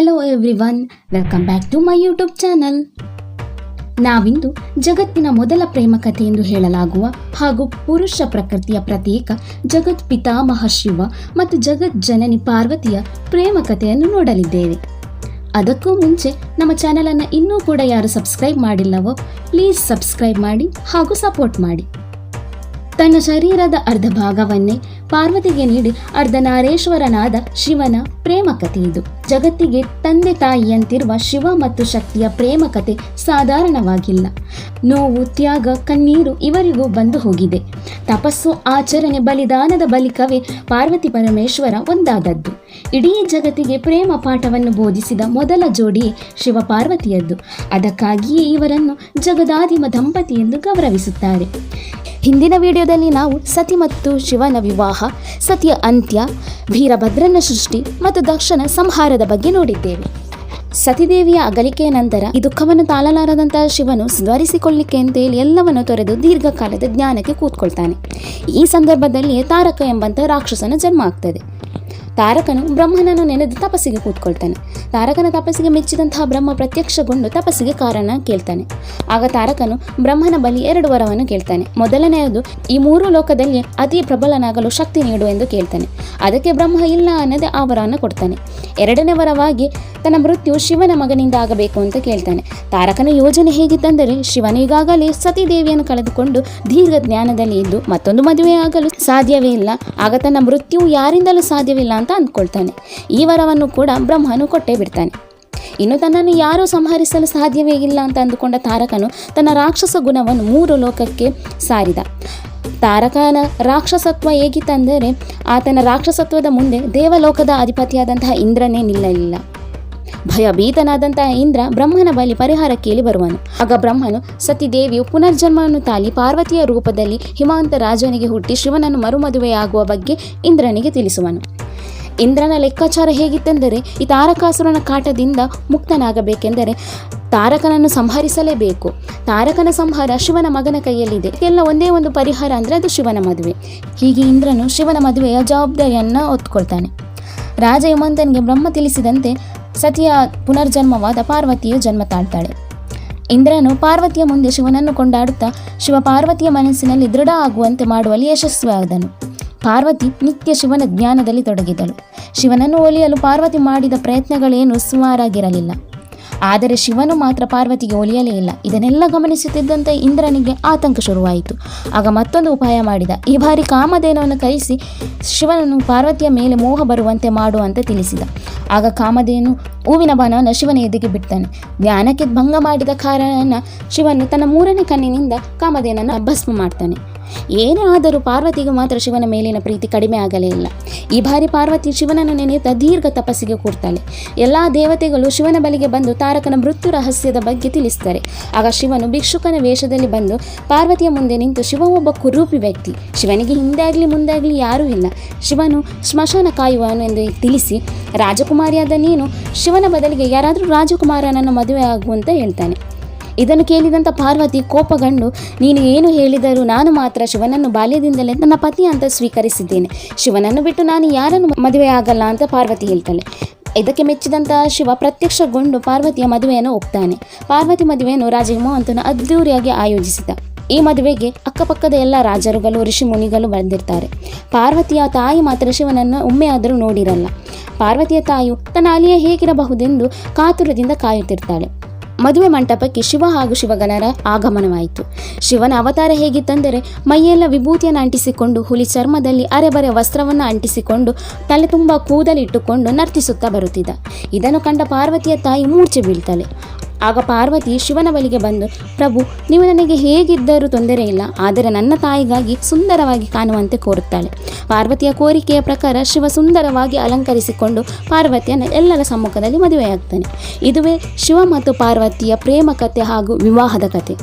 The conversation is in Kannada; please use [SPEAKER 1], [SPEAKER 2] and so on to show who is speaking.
[SPEAKER 1] Hello everyone welcome back to my YouTube channel ನಾವಿಂದು ಜಗತ್ತಿನ ಮೊದಲ ಪ್ರೇಮ ಕಥೆ ಎಂದು ಹೇಳಲಾಗುವ ಹಾಗೂ ಪುರುಷ ಪ್ರಕೃತಿಯ ಪ್ರತೀಕ ಜಗತ್ ಪಿತಾಮಹ ಶಿವ ಮತ್ತು ಜಗತ್ ಜನನಿ ಪಾರ್ವತಿಯ ಪ್ರೇಮ ಕಥೆಯನ್ನು ನೋಡಲಿದ್ದೇವೆ. ಅದಕ್ಕೂ ಮುಂಚೆ ನಮ್ಮ ಚಾನಲನ್ನು ಇನ್ನೂ ಕೂಡ ಯಾರು ಸಬ್ಸ್ಕ್ರೈಬ್ ಮಾಡಿಲ್ಲವೋ ಪ್ಲೀಸ್ ಸಬ್ಸ್ಕ್ರೈಬ್ ಮಾಡಿ ಹಾಗೂ ಸಪೋರ್ಟ್ ಮಾಡಿ. ತನ್ನ ಶರೀರದ ಅರ್ಧ ಭಾಗವನ್ನೇ ಪಾರ್ವತಿಗೆ ನೀಡಿ ಅರ್ಧನಾರೇಶ್ವರನಾದ ಶಿವನ ಪ್ರೇಮ ಕಥೆ ಇದು. ಜಗತ್ತಿಗೆ ತಂದೆ ತಾಯಿಯಂತಿರುವ ಶಿವ ಮತ್ತು ಶಕ್ತಿಯ ಪ್ರೇಮ ಕಥೆ ಸಾಧಾರಣವಾಗಿಲ್ಲ. ನೋವು, ತ್ಯಾಗ, ಕಣ್ಣೀರು ಇವರಿಗೂ ಬಂದು ಹೋಗಿದೆ. ತಪಸ್ಸು, ಆಚರಣೆ, ಬಲಿದಾನದ ಬಳಿಕವೇ ಪಾರ್ವತಿ ಪರಮೇಶ್ವರ ಒಂದಾದದ್ದು. ಇಡೀ ಜಗತ್ತಿಗೆ ಪ್ರೇಮ ಪಾಠವನ್ನು ಬೋಧಿಸಿದ ಮೊದಲ ಜೋಡಿ ಶಿವ ಪಾರ್ವತಿಯದ್ದು. ಅದಕ್ಕಾಗಿಯೇ ಇವರನ್ನು ಜಗದಾದಿಮ ದಂಪತಿ ಎಂದು ಗೌರವಿಸುತ್ತಾರೆ. ಹಿಂದಿನ ವಿಡಿಯೋದಲ್ಲಿ ನಾವು ಸತಿ ಮತ್ತು ಶಿವನ ವಿವಾಹ, ಸತಿಯ ಅಂತ್ಯ, ವೀರಭದ್ರನ ಸೃಷ್ಟಿ ಮತ್ತು ದಕ್ಷನ ಸಂಹಾರದ ಬಗ್ಗೆ ನೋಡಿದ್ದೇವೆ. ಸತಿದೇವಿಯ ಅಗಲಿಕೆಯ ನಂತರ ಈ ದುಃಖವನ್ನು ತಾಳಲಾರದಂತಹ ಶಿವನು ಸುಧಾರಿಸಿಕೊಳ್ಳಿಕ್ಕೆ ಅಂತೇಳಿ ಎಲ್ಲವನ್ನು ತೊರೆದು ದೀರ್ಘಕಾಲದ ಜ್ಞಾನಕ್ಕೆ ಕೂತ್ಕೊಳ್ತಾನೆ. ಈ ಸಂದರ್ಭದಲ್ಲಿಯೇ ತಾರಕ ಎಂಬಂತಹ ರಾಕ್ಷಸನ ಜನ್ಮ ಆಗ್ತದೆ. ತಾರಕನು ಬ್ರಹ್ಮನನ್ನು ನೆನೆದು ತಪಸ್ಸಿಗೆ ಕೂತ್ಕೊಳ್ತಾನೆ. ತಾರಕನ ತಪಸ್ಸಿಗೆ ಮೆಚ್ಚಿದಂತಹ ಬ್ರಹ್ಮ ಪ್ರತ್ಯಕ್ಷಗೊಂಡು ತಪಸ್ಸಿಗೆ ಕಾರಣ ಕೇಳ್ತಾನೆ. ಆಗ ತಾರಕನು ಬ್ರಹ್ಮನ ಬಳಿ ಎರಡು ವರವನ್ನು ಕೇಳ್ತಾನೆ. ಮೊದಲನೆಯದು, ಈ ಮೂರು ಲೋಕದಲ್ಲಿ ಅತಿ ಪ್ರಬಲನಾಗಲು ಶಕ್ತಿ ನೀಡು ಎಂದು ಕೇಳ್ತಾನೆ. ಅದಕ್ಕೆ ಬ್ರಹ್ಮ ಇಲ್ಲ ಅನ್ನದೇ ಆ ವರವನ್ನು ಕೊಡ್ತಾನೆ. ಎರಡನೇ ವರವಾಗಿ, ತನ್ನ ಮೃತ್ಯು ಶಿವನ ಮಗನಿಂದ ಆಗಬೇಕು ಅಂತ ಕೇಳ್ತಾನೆ. ತಾರಕನ ಯೋಜನೆ ಹೇಗಿತ್ತಂದರೆ, ಶಿವನು ಈಗಾಗಲೇ ಸತಿದೇವಿಯನ್ನು ಕಳೆದುಕೊಂಡು ದೀರ್ಘ ಜ್ಞಾನದಲ್ಲಿ ಇದ್ದು ಮತ್ತೊಂದು ಮದುವೆಯಾಗಲು ಸಾಧ್ಯವೇ ಇಲ್ಲ. ಆಗ ತನ್ನ ಮೃತ್ಯು ಯಾರಿಂದಲೂ ಸಾಧ್ಯವಿಲ್ಲ ಅಂತ ಅಂದ್ಕೊಳ್ತಾನೆ. ಈ ವರವನ್ನು ಕೂಡ ಬ್ರಹ್ಮನು ಕೊಟ್ಟೇ ಬಿಡ್ತಾನೆ. ಇನ್ನು ತನ್ನನ್ನು ಯಾರೂ ಸಂಹರಿಸಲು ಸಾಧ್ಯವೇ ಇಲ್ಲ ಅಂತ ಅಂದುಕೊಂಡ ತಾರಕನು ತನ್ನ ರಾಕ್ಷಸ ಗುಣವನ್ನು ಮೂರು ಲೋಕಕ್ಕೆ ಸಾರಿದ. ತಾರಕನ ರಾಕ್ಷಸತ್ವ ಹೇಗಿತ್ತಂದರೆ ಆತನ ರಾಕ್ಷಸತ್ವದ ಮುಂದೆ ದೇವಲೋಕದ ಅಧಿಪತಿಯಾದಂತಹ ಇಂದ್ರನೇ ನಿಲ್ಲಲಿಲ್ಲ. ಭಯಭೀತನಾದಂತಹ ಇಂದ್ರ ಬ್ರಹ್ಮನ ಬಳಿ ಪರಿಹಾರ ಕೇಳಿ ಬರುವನು. ಆಗ ಬ್ರಹ್ಮನು ಸತಿದೇವಿಯು ಪುನರ್ಜನ್ಮವನ್ನು ತಾಳಿ ಪಾರ್ವತಿಯ ರೂಪದಲ್ಲಿ ಹಿಮಾಂತ ರಾಜನಿಗೆ ಹುಟ್ಟಿ ಶಿವನನ್ನು ಮರುಮದುವೆಯಾಗುವ ಬಗ್ಗೆ ಇಂದ್ರನಿಗೆ ತಿಳಿಸುವನು. ಇಂದ್ರನ ಲೆಕ್ಕಾಚಾರ ಹೇಗಿತ್ತೆಂದರೆ ಈ ತಾರಕಾಸುರನ ಕಾಟದಿಂದ ಮುಕ್ತನಾಗಬೇಕೆಂದರೆ ತಾರಕನನ್ನು ಸಂಹರಿಸಲೇಬೇಕು. ತಾರಕನ ಸಂಹಾರ ಶಿವನ ಮಗನ ಕೈಯಲ್ಲಿದೆ. ಎಲ್ಲ ಒಂದೇ ಒಂದು ಪರಿಹಾರ ಅಂದರೆ ಅದು ಶಿವನ ಮದುವೆ. ಹೀಗೆ ಇಂದ್ರನು ಶಿವನ ಮದುವೆಯ ಜವಾಬ್ದಾರಿಯನ್ನು ಹೊತ್ಕೊಳ್ತಾನೆ. ರಾಜ ಯಮಂತನಿಗೆ ಬ್ರಹ್ಮ ತಿಳಿಸಿದಂತೆ ಸತಿಯ ಪುನರ್ಜನ್ಮವಾದ ಪಾರ್ವತಿಯು ಜನ್ಮ ತಾಳ್ತಾಳೆ. ಇಂದ್ರನು ಪಾರ್ವತಿಯ ಮುಂದೆ ಶಿವನನ್ನು ಕೊಂಡಾಡುತ್ತಾ ಶಿವ ಪಾರ್ವತಿಯ ಮನಸ್ಸಿನಲ್ಲಿ ದೃಢ ಆಗುವಂತೆ ಮಾಡುವಲ್ಲಿ ಯಶಸ್ವಿಯಾದನು. ಪಾರ್ವತಿ ನಿತ್ಯ ಶಿವನ ಜ್ಞಾನದಲ್ಲಿ ತೊಡಗಿದಳು. ಶಿವನನ್ನು ಒಲಿಯಲು ಪಾರ್ವತಿ ಮಾಡಿದ ಪ್ರಯತ್ನಗಳೇನು ಸುಮಾರಾಗಿರಲಿಲ್ಲ. ಆದರೆ ಶಿವನು ಮಾತ್ರ ಪಾರ್ವತಿಗೆ ಒಲಿಯಲೇ ಇಲ್ಲ. ಇದನ್ನೆಲ್ಲ ಗಮನಿಸುತ್ತಿದ್ದಂತೆ ಇಂದ್ರನಿಗೆ ಆತಂಕ ಶುರುವಾಯಿತು. ಆಗ ಮತ್ತೊಂದು ಉಪಾಯ ಮಾಡಿದ. ಈ ಬಾರಿ ಕಾಮಧೇನವನ್ನು ಕರೆಸಿ ಶಿವನನ್ನು ಪಾರ್ವತಿಯ ಮೇಲೆ ಮೋಹ ಬರುವಂತೆ ಮಾಡುವಂತೆ ತಿಳಿಸಿದ. ಆಗ ಕಾಮಧೇನು ಹೂವಿನ ಬಾಣವನ್ನು ಶಿವನ ಎದೆಗೆ ಬಿಡ್ತಾನೆ. ಜ್ಞಾನಕ್ಕೆ ಭಂಗ ಮಾಡಿದ ಕಾರಣ ಶಿವನು ತನ್ನ ಮೂರನೇ ಕಣ್ಣಿನಿಂದ ಕಾಮಧೇನನ್ನು ಭಸ್ಮ ಮಾಡ್ತಾನೆ. ಏನೇ ಆದರೂ ಪಾರ್ವತಿಗೆ ಮಾತ್ರ ಶಿವನ ಮೇಲಿನ ಪ್ರೀತಿ ಕಡಿಮೆ ಆಗಲೇ ಇಲ್ಲ. ಈ ಬಾರಿ ಪಾರ್ವತಿ ಶಿವನನ್ನು ನೆನೆಯುತ್ತಾ ದೀರ್ಘ ತಪಸ್ಸಿಗೆ ಕೂಡ್ತಾಳೆ. ಎಲ್ಲ ದೇವತೆಗಳು ಶಿವನ ಬಳಿಗೆ ಬಂದು ತಾರಕನ ಮೃತ್ಯು ರಹಸ್ಯದ ಬಗ್ಗೆ ತಿಳಿಸ್ತಾರೆ. ಆಗ ಶಿವನು ಭಿಕ್ಷುಕನ ವೇಷದಲ್ಲಿ ಬಂದು ಪಾರ್ವತಿಯ ಮುಂದೆ ನಿಂತು ಶಿವ ಒಬ್ಬ ಕುರೂಪಿ ವ್ಯಕ್ತಿ. ಶಿವನಿಗೆ ಹಿಂದೆ ಆಗಲಿ ಮುಂದೆ ಆಗಲಿ ಯಾರೂ ಇಲ್ಲ. ಶಿವನು ಸ್ಮಶಾನ ಕಾಯುವನು ಎಂದು ತಿಳಿಸಿ, ರಾಜಕುಮಾರಿಯಾದ ನೀನು ಶಿವನ ಬದಲಿಗೆ ಯಾರಾದರೂ ರಾಜಕುಮಾರನನ್ನು ಮದುವೆ ಆಗುವಂತ ಹೇಳ್ತಾನೆ. ಇದನ್ನು ಕೇಳಿದಂಥ ಪಾರ್ವತಿ ಕೋಪಗಂಡು, ನೀನು ಏನು ಹೇಳಿದರೂ ನಾನು ಮಾತ್ರ ಶಿವನನ್ನು ಬಾಲ್ಯದಿಂದಲೇ ನನ್ನ ಪತಿ ಅಂತ ಸ್ವೀಕರಿಸಿದ್ದೇನೆ. ಶಿವನನ್ನು ಬಿಟ್ಟು ನಾನು ಯಾರನ್ನು ಮದುವೆ ಆಗಲ್ಲ ಅಂತ ಪಾರ್ವತಿ ಹೇಳ್ತಾಳೆ. ಇದಕ್ಕೆ ಮೆಚ್ಚಿದಂತಹ ಶಿವ ಪ್ರತ್ಯಕ್ಷಗೊಂಡು ಪಾರ್ವತಿಯ ಮದುವೆಯನ್ನು ಒಪ್ತಾನೆ. ಪಾರ್ವತಿ ಮದುವೆಯನ್ನು ರಾಜ ಹಿಮವಂತನು ಅದ್ದೂರಿಯಾಗಿ ಆಯೋಜಿಸಿದ. ಈ ಮದುವೆಗೆ ಅಕ್ಕಪಕ್ಕದ ಎಲ್ಲ ರಾಜರುಗಳು, ಋಷಿ ಮುನಿಗಳು ಬಂದಿರ್ತಾರೆ. ಪಾರ್ವತಿಯ ತಾಯಿ ಮಾತ್ರ ಶಿವನನ್ನು ಒಮ್ಮೆಯಾದರೂ ನೋಡಿರಲ್ಲ. ಪಾರ್ವತಿಯ ತಾಯಿಯು ತನ್ನ ಅಲಿಯ ಹೇಗಿರಬಹುದೆಂದು ಕಾತುರದಿಂದ ಕಾಯುತ್ತಿರ್ತಾಳೆ. ಮದುವೆ ಮಂಟಪಕ್ಕೆ ಶಿವ ಹಾಗೂ ಶಿವಗಣರ ಆಗಮನವಾಯಿತು. ಶಿವನ ಅವತಾರ ಹೇಗಿತ್ತಂದರೆ, ಮೈಯೆಲ್ಲ ವಿಭೂತಿಯನ್ನು ಅಂಟಿಸಿಕೊಂಡು ಹುಲಿ ಚರ್ಮದಲ್ಲಿ ಅರೆಬರೆ ವಸ್ತ್ರವನ್ನು ಅಂಟಿಸಿಕೊಂಡು ತಲೆ ತುಂಬ ಕೂದಲಿಟ್ಟುಕೊಂಡು ನರ್ತಿಸುತ್ತಾ ಬರುತ್ತಿದ್ದ. ಇದನ್ನು ಕಂಡ ಪಾರ್ವತಿಯ ತಾಯಿ ಮೂರ್ಛೆ ಬೀಳ್ತಾಳೆ ಆಗ ಪಾರ್ವತಿ ಶಿವನ ಬಳಿಗೆ ಬಂದು, ಪ್ರಭು, ನೀವು ನನಗೆ ಹೇಗಿದ್ದರೂ ತೊಂದರೆ ಇಲ್ಲ, ಆದರೆ ನನ್ನ ತಾಯಿಗಾಗಿ ಸುಂದರವಾಗಿ ಕಾಣುವಂತೆ ಕೋರುತ್ತಾಳೆ. ಪಾರ್ವತಿಯ ಕೋರಿಕೆಯ ಪ್ರಕಾರ ಶಿವ ಸುಂದರವಾಗಿ ಅಲಂಕರಿಸಿಕೊಂಡು ಪಾರ್ವತಿಯನ್ನು ಎಲ್ಲರ ಸಮ್ಮುಖದಲ್ಲಿ ಮದುವೆಯಾಗ್ತಾನೆ. ಇದುವೇ ಶಿವ ಮತ್ತು ಪಾರ್ವತಿಯ ಪ್ರೇಮ ಕಥೆ ಹಾಗೂ ವಿವಾಹದ ಕಥೆ